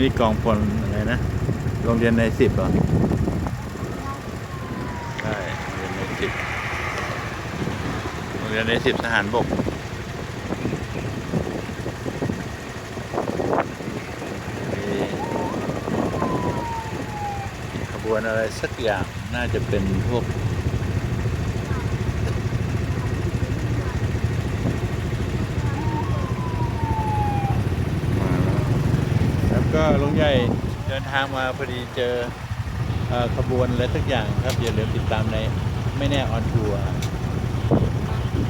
นี่กองพลอะไรนะ โรงเรียนในสิบเหรอ ใช่โรงเรียนในสิบโรงเรียนในสิบทหารบกมีขบวนอะไรสักอย่างน่าจะเป็นพวก มาแล้วแล้ว ก็ลุงใหญ่เดินทางมาพอดีเจอขบวนอะไรสักอย่างครับอย่าลืมติดตามในไม่แน่ออนทัวร์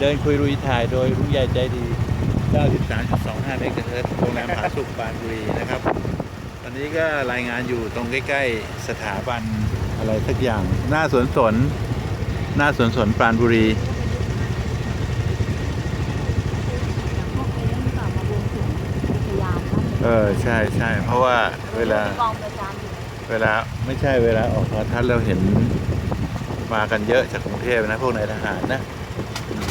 เดินคุยรุยถ่ายโดยลุงใหญ่ใจดี 93.25เมกะเฮิรตซ์โรงแรมผาสุกปานบุรีนะครับ ตอนนี้ก็รายงานอยู่ตรงใกล้ ๆ สถาบันอะไรสักอย่าง หน้าสวนสน หน้าสวนสนปรานบุรี พวกนี้ต้องกลับมาบวงสรวงอุทยานบ้าน เออใช่ใช่เพราะว่าเวลา กองประจำอยู่เวลาไม่ใช่เวลาออกโทรทัศน์เราเห็นมากันเยอะจากกรุงเทพนะ พวกนายทหารนะอืม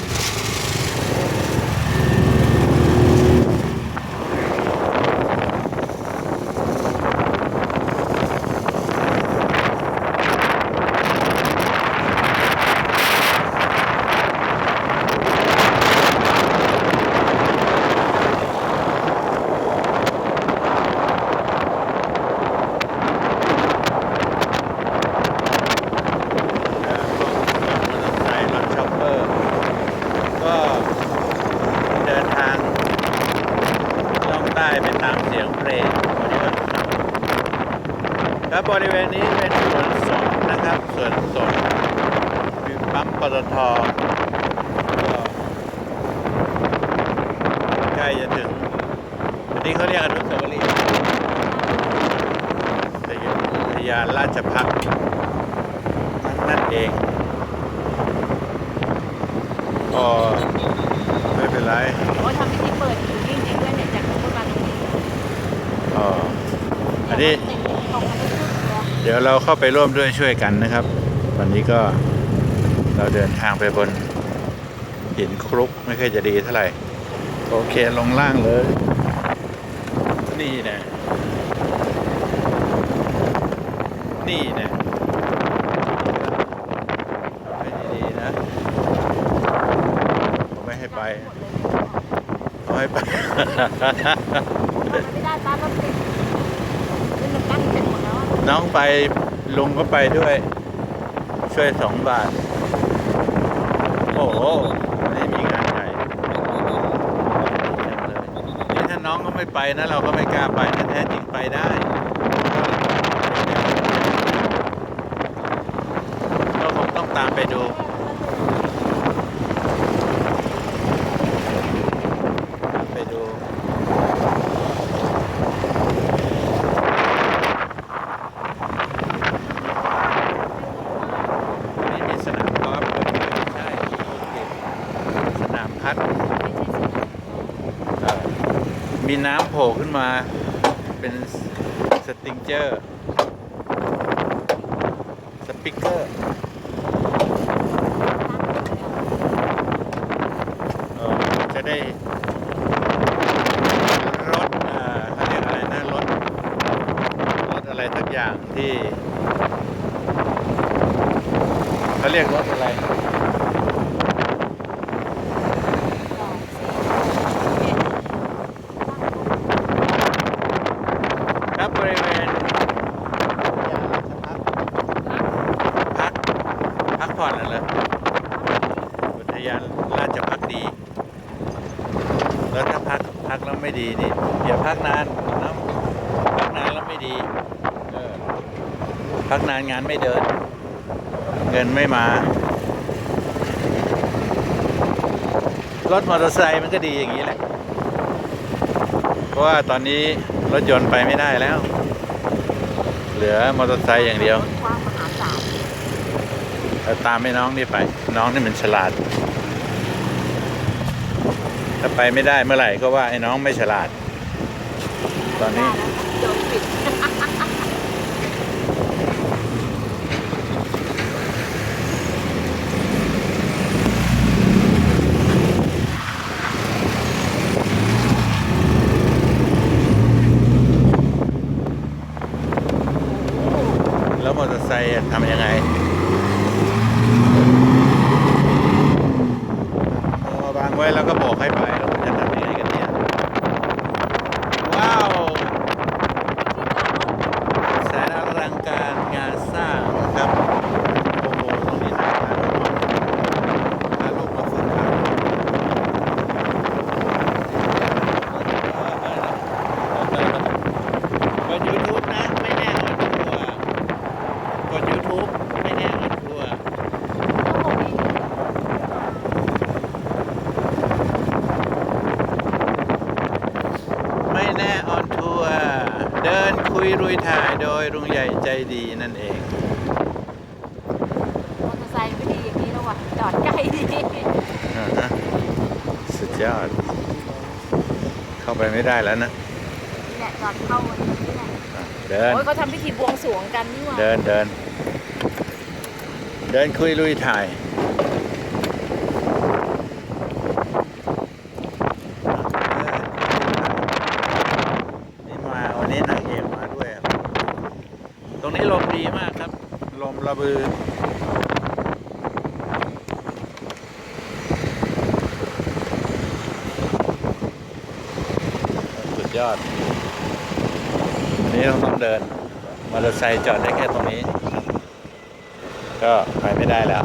เอ่อพวกรถมอเตอร์ไซค์รถช็อปเปอร์ ก็เดินทางล่องใต้ไปตามเสียงเพลงครับบริเวณนี้เป็นสวนสนนะครับสวนสนมีปั๊มปต ทก็ใกล้จะถึงอันนี้เขาเรียกอนุสาวรีย์อุทยานราชพักษ์นั่นเองก็ไม่เป็นไรโอ้ทำพิธีเปิดอยู่จริงๆด้วยเนี่ยจากทุกวันนี้อ๋ออันนี้ทุกตัวเดี๋ยวเราเข้าไปร่วมด้วยช่วยกันนะครับ วันนี้ก็ เราเดินทางไปบนหินครุกไม่ค่อยจะดีเท่าไหร่ โอเคลงล่างเลย นี่นะ นี่นะไม่ดีๆนะผมไม่ให้ไปเขาให้ไป ไม่ได้ป้ารถติดนี่มันตั้งเสร็จหมดแล้วอะน้องไปลุงก็ไปด้วย ช่วยสองบาทโอ้โหไม่มีงานใหญ่นี่ถ้าน้องก็ไม่ไปนะ เราก็ไม่กล้าไปแต่แท้จริงไปได้ก็คงต้องตามไปดู ตามไปดู นี่มีสนามกอล์ฟด้วยใช่โอเคสนามพัดเอ่อมี น้ำโผล่ขึ้นมา เป็นสติงเจอร์ สปิเกอร์จะได้รถเอ่อเขาเรียกอะไรนะรถรถอะไรสักอย่างที่ เขาเรียกรถอะไร ครับบริเวณพัก พักผ่อนเหรออุทยานราชพักดี แล้วถ้าพักพักแล้วไม่ดีนี่อย่าพักนานนะพักนานแล้วไม่ดีพักนานงานไม่เดิน เงินไม่มา รถมอเตอร์ไซค์มันก็ดีอย่างนี้แหละ เพราะว่าตอนนี้รถยนต์ไปไม่ได้แล้ว เหลือมอเตอร์ไซค์อย่างเดียว รถกว้างมหาศาล เราตามให้น้องนี่ไป น้องนี่มันฉลาด ถ้าไปไม่ได้เมื่อไหร่ก็ว่าไอ้น้องไม่ฉลาด ตอนนี้ได้แล้วโดนปิดไซค์ทำยังไงเอามาวางไว้ แล้วก็บอกให้ไปแล้วมันจะทำยังไงกันเนี่ย ว้าว แสนอลังการงานสร้างนะครับ โอ้โหตรงนี้น่าทานมากพาลูกมาฝึกขับกดยูทูบนะ ไม่แน่ออนทัวร์กดยูทูบไม่แน่ออนทัวร์ไม่แน่ออนทัวร์เดินคุย รุยถ่ายโดยลุงใหญ่ใจดีนั่นเอง มอเตอร์ไซค์ไม่ดีอย่างนี้แล้วว่ะจอดใกล้ดีอ่าฮะสุดยอด เข้าไปไม่ได้แล้วนะเนี่ยจอดเข้าวันนี้แหละอะเดิน โอ้ยเขาทำพิธีบวงสรวงกันนี่หว่าเดินเดิน เดินคุยลุยถ่ายนี่มาวันนี้นางเอกมาด้วยอะตรงนี้ลมดีมากครับ ลม ระบือ สุดยอดวันนี้เราต้องเดินมอเตอร์ไซค์จอดได้แค่ตรงนี้ ก็ไปไม่ได้แล้ว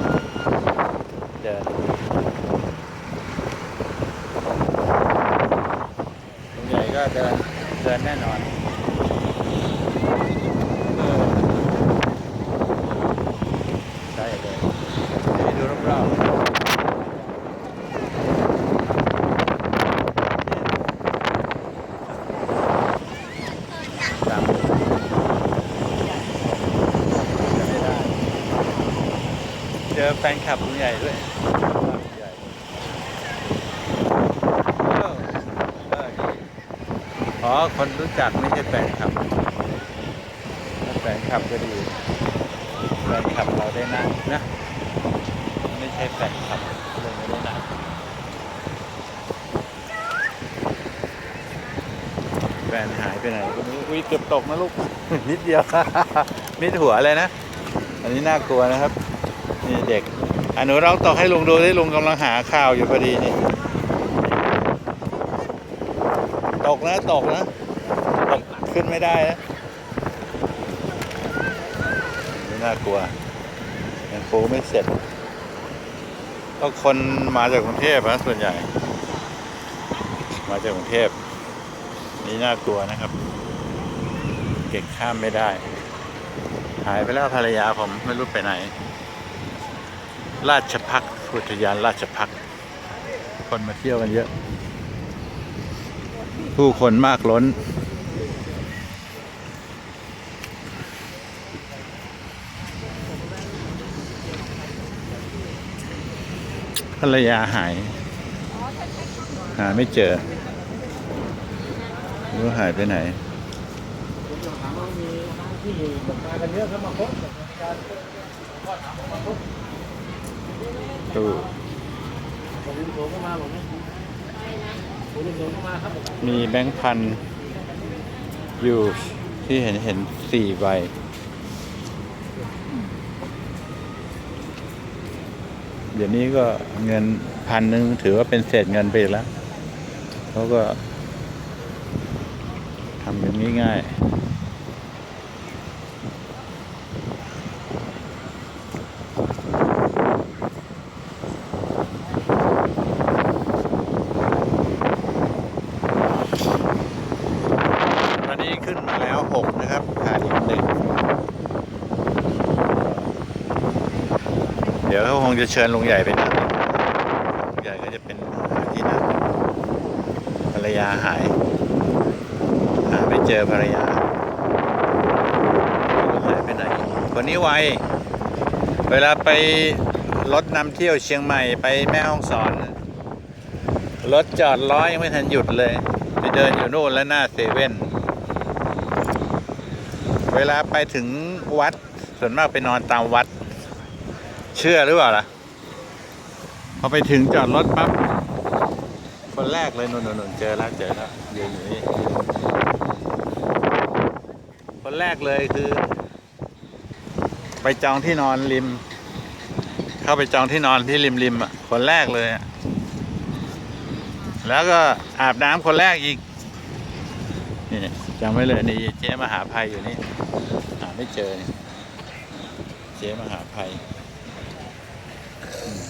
เดินลุงใหญ่ก็เดิน เดินแน่นอนเออใช่เลยให้ดูรอบๆตาม จะไม่ได้ เจอแฟนคลับลุงใหญ่ด้วยลุงใหญ่เออเออดีอ๋อ คนรู้จักไม่ใช่แฟนคลับถ้าแฟนคลับก็ดีแฟนคลับเราได้นั่งนะ ไม่ใช่แฟนคลับเลยไม่ได้นั่งแฟนหายไปไหนก็ไม่รู้อุ้ยเกือบตกนะลูก นิดเดียวมิดหัวเลยนะ อันนี้น่ากลัวนะครับ นี่เด็กอนหนูเราตอกให้ลุงดูที่ลุงกำลังหาข่าวอยู่พอดีนี่ตกนะตกนะตกขึ้นไม่ได้นะนี่น่ากลัวยังปูไม่เสร็จ ก็คนมาจากกรุงเทพนะส่วนใหญ่ มาจากกรุงเทพนี่น่ากลัวนะครับ เก่งข้ามไม่ได้ หายไปแล้วภรรยาผมไม่รู้ไปไหน ราชพักษ์อุทยานราชพักษ์คนมาเที่ยวกันเยอะ ผู้คนมากล้น ภรรยาหาย หาไม่เจอไม่รู้หายไปไหน ตู้มีแบงค์พันอยู่ที่เห็นเห็นสี่ใบเดี๋ยวนี้ก็เงินพันหนึ่งถือว่าเป็นเศษเงินไปแล้วเขาก็ทำแบบง่ายๆ ขึ้นมาแล้วหกนะครับขาดอีกหนึ่งเดี๋ยวเขาคงจะเชิญลุงใหญ่ไปนั่งลุงใหญ่ก็จะเป็นหาที่นั่งภรรยาหายหาไม่เจอภรรยาไม่รู้หายไปไหนคนนี้ไวเวลาไปรถนำเที่ยวเชียงใหม่ไปแม่ห้องสอนรถจอดร้อยยังไม่ทันหยุดเลย ไปเดินอยู่นู่นแล้วหน้าเซเว่น ลาไปถึงวัด ส่วนมากไปนอนตามวัด เชื่อหรือเปล่าล่ะ พอไปถึงจอดรถปั๊บ คนแรกเลยนนนนเจอแล้วเจอแล้วยืนอยู่นี่คนแรกเลยคือ ไปจองที่นอนริม เข้าไปจองที่นอนที่ริมริมอะคนแรกเลยอะแล้วก็อาบน้ำคนแรกอีก จำไว้เลยนี่เจ๊มหาภัยอยู่นี่หาไม่เจอนี่เจ๊มหาภัยอืม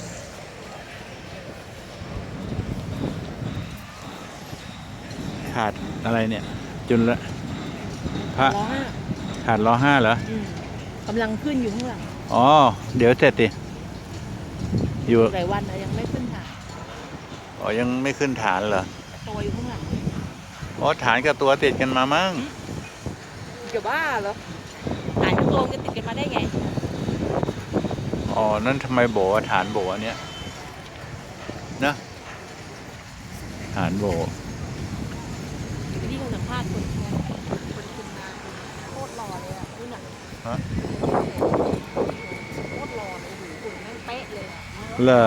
ขาดอะไรเนี่ย จุลละพระร้องอะขาดล้อห้าเหรอ อืมกำลังขึ้นอยู่ข้างหลังอ๋อ เดี๋ยวเสร็จดิอยู่หลายวันนะยังไม่ขึ้นค่ะ อ๋อยังไม่ขึ้นฐานเหรอ ตัวอยู่ข้างหลัง อ๋อฐานกับตัวติดกันมามั้งจะบ้าเหรอหายทุกตัวมันจะติดกันมาได้ไง อ๋อ นั่นทำไมโบว่าฐานโบอันเนี้ยนะฐานโบที่เขาสัมภาษณ์คนคนคุมงานโคตรหล่อเลยอะนี่น่ะฮะโคตรหล่อเลยโอ้โหหุ่นแม่งเป๊ะเลยอะเหรอ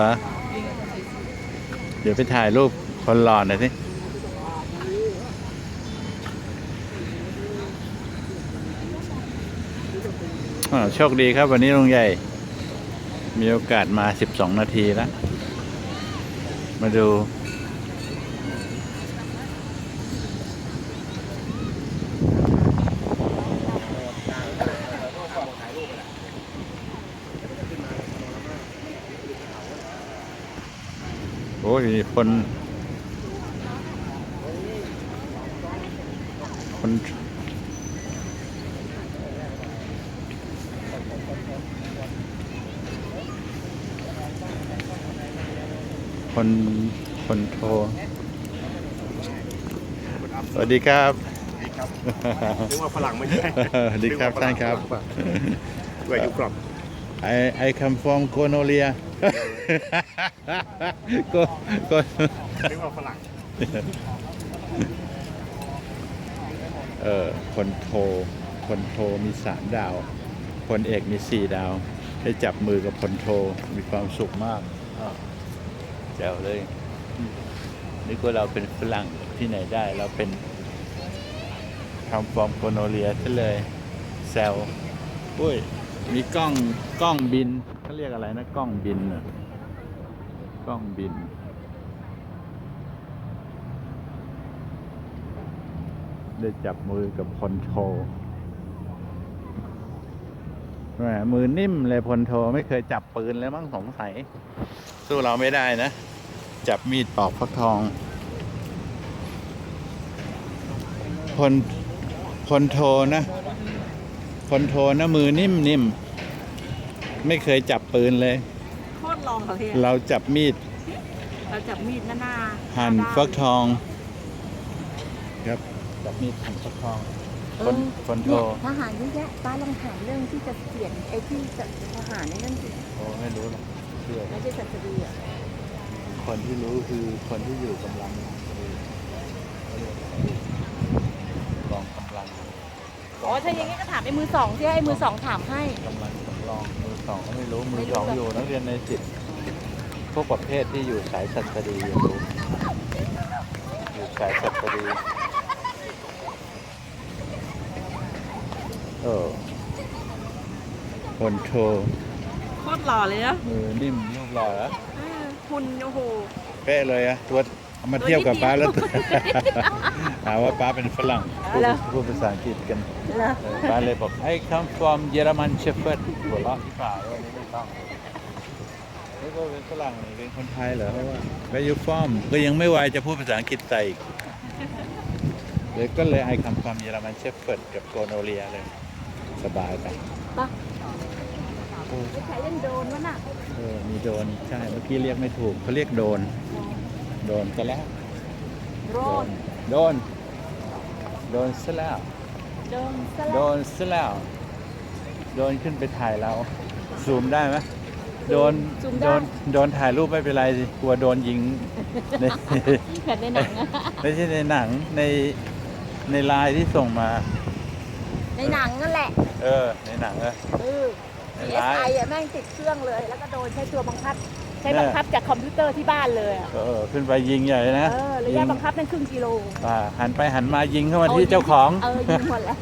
เดี๋ยวไปถ่ายรูปคนหล่อหน่อยสิ โชคดีครับ วันนี้ลุงใหญ่ มีโอกาสมา 12 นาทีแล้ว มาดู โอ้ยคนคน คนคนโทร สวัสดีครับครับ นึกว่าฝรั่งไม่ใช่สวัสดีครับท่านครับแวร์ยูกรอบ I I come from Konolia ก็ก็นึกว่าฝรั่งเออคนโทคนโทมีสามดาว คนเอกมีสี่ดาว ได้จับมือกับคนโทมีความสุขมากอ้าว แจ๋วเลยนึกว่าเราเป็นฝรั่งที่ไหนได้ เราเป็นทำฟอร์มโคโนเลียซะเลยแซวอุ้ยมีกล้องกล้องบินเขาเรียกอะไรนะกล้องบินน่ะกล้องบิน ได้จับมือกับพลโทแห มมือนิ่มเลยพลโทไม่เคยจับปืนเลยมั้งสงสัย สู้เราไม่ได้นะ จับมีดปอกฟักทองพลพลโทนะพลโทนะมือนิ่มนิ่มไม่เคยจับปืนเลยโคตรหล่อเลยเราจับมีด เราจับมีดหน้าหน้าหั่นหน้าด้าฟักทอง ครับ จับมีดหั่นฟักทองเอ คนอคนโทเนี่ยทหารเยอะแยะป้าลองถามเรื่องที่จะเปลี่ยนไอ้ที่จะทหารในนั่นสิโอ้ไม่รู้หรอกเชื่อไม่ใช่สัตดีอะคนที่รู้คือคนที่อยู่กำลังกองกำลังอ๋อถ้าอย่างงี้ก็ถามไอ้มือสองที่ให้มือสองถามให้กำลังสำรองมือสองก็ไม่รู้มืไม่อรู้สองหรอกอยู่นักเรียนในสิทธิ์พวกประเภทที่อยู่สายสัตดีอยู่รู้อยู่สายสัตดี ออคนโทรโคตรหล่อเลยนะมือนิ่มรูปหล่อแล้วเออหุ่นโอ้โห เป๊ะเลยอะตัวเอามาเทียบกับป้าแล้วหาว่าป้าเป็นฝรั่งพูดเหรอพูดภาษาอังกฤษกันเหรอเออป้าเลยบอก I come from เยอรมันเชฟเฟิร์ดหัวเราะที่เปล่าวันนี้ไม่ต้องนี่ก็เป็นฝรั่งนี่เป็นคนไทยเหรอเพราะว่า Where you from ก็ยังไม่ไหวจะพูดภาษาอังกฤษใส่อีกเลยก็เลย I come from เยอรมันเชฟเฟิร์ดกับโกโนเลียเลย สบายไปปะไม่ใครเล่นโดรนวะน่ะเออมีโดนใช่เมื่อกี้เรียกไม่ถูกเขาเรียกโดน โดนก็แล้ว โดรนโดน โดนซะแล้ว โดรนสโดลับนซะแล้ว โดนขึ้นไปถ่ายเราซูมได้ไหมโดน ซูมโดได้นโดนถ่ายรูปไม่เป็นไรสิ กลัวโดนยิงในแบบในหนังอะ ไม่ใช่ในหนังในในไลน์ที่ส่งมา ในหนังนั่นแหละเออ ในหนังเออ เออ ในไล CSI น์อะแม่งติดเครื่องเลย แล้วก็โดนใช้ตัวบังคับ ใช้เนี่ยบังคับจากคอมพิวเตอร์ที่บ้านเลยอะเออ ขึ้นไปยิงใหญ่นะเออระยิยะงบังคับนั่นครึ่งกิโล อ่าหันไปหันมายิงเข้ามาที่เจ้าของ เออยิงหมดแล้ว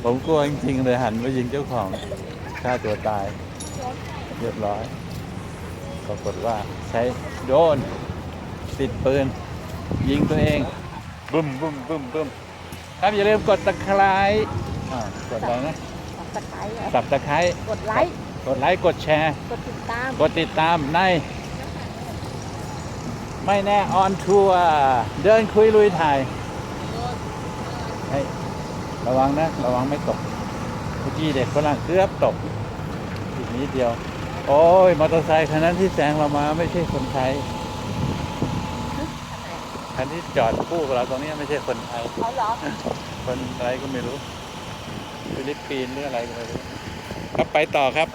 โผมกลัวจริงๆเลยหันไปยิงเจ้าของฆ่าตัวตาย เรียบร้อยปรากฏว่าใช้โดรนติดปืน ยิงตัวเองบึ้มบึ้มบึ้มบึ้ม ครับอย่าลืมกดตะไคร้อ่ากดอะไรนะสับตะไคร้เหรอสับตะไคร้กดไลค์กดไลค์กดแชร์ กดติดตามกดติดตามใน ไม่แน่ออนทัวร์เดินคุยลุยถ่ายให้ยระวังนะ ระวังไม่ตกเมื่อกี้เด็กฝรั่งเกือบตกอีกนิดเดียว โอ้ยมอเตอร์ไซค์คันนั้นที่แซงเรามาไม่ใช่คนไทยคันที่จอดคู่กับเราตรงนี้ไม่ใช่คนไทย เขาเหรอ คนอะไรก็ไม่รู้ฟิลิปปินส์หรืออะไรก็ไม่รู้ครับไปต่อครับ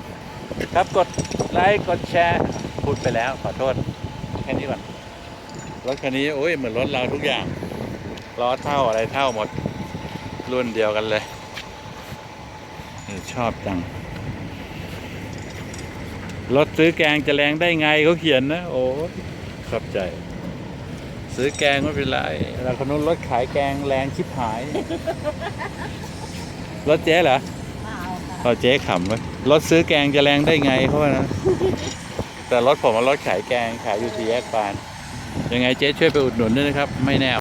ครับกดไลค์กดแชร์พูดไปแล้วขอโทษแค่นี้ก่อนรถคันนี้โอ้ยเหมือนรถเราทุกอย่างล้อเท่าอะไรเท่าหมด รุ่นเดียวกันเลยเออชอบจังรถซื้อแกงจะแรงได้ไงเขาเขียนนะ โอ้ยขอบใจ ซื้อแกงไม่เป็นไรเราคนนู้นรถขายแกงแรงชิบหาย รถเจ๊เหรอมาเอาค่ะพอเจ๊ขำไว้ยรถซื้อแกงจะแรงได้ไงเขาว่านะ แต่รถผมมันรถขายแกงขายอยู่ที่แยกปาน ยังไงเจ๊ช่วยไปอุดหนุนด้วยนะครับ ไม่แน่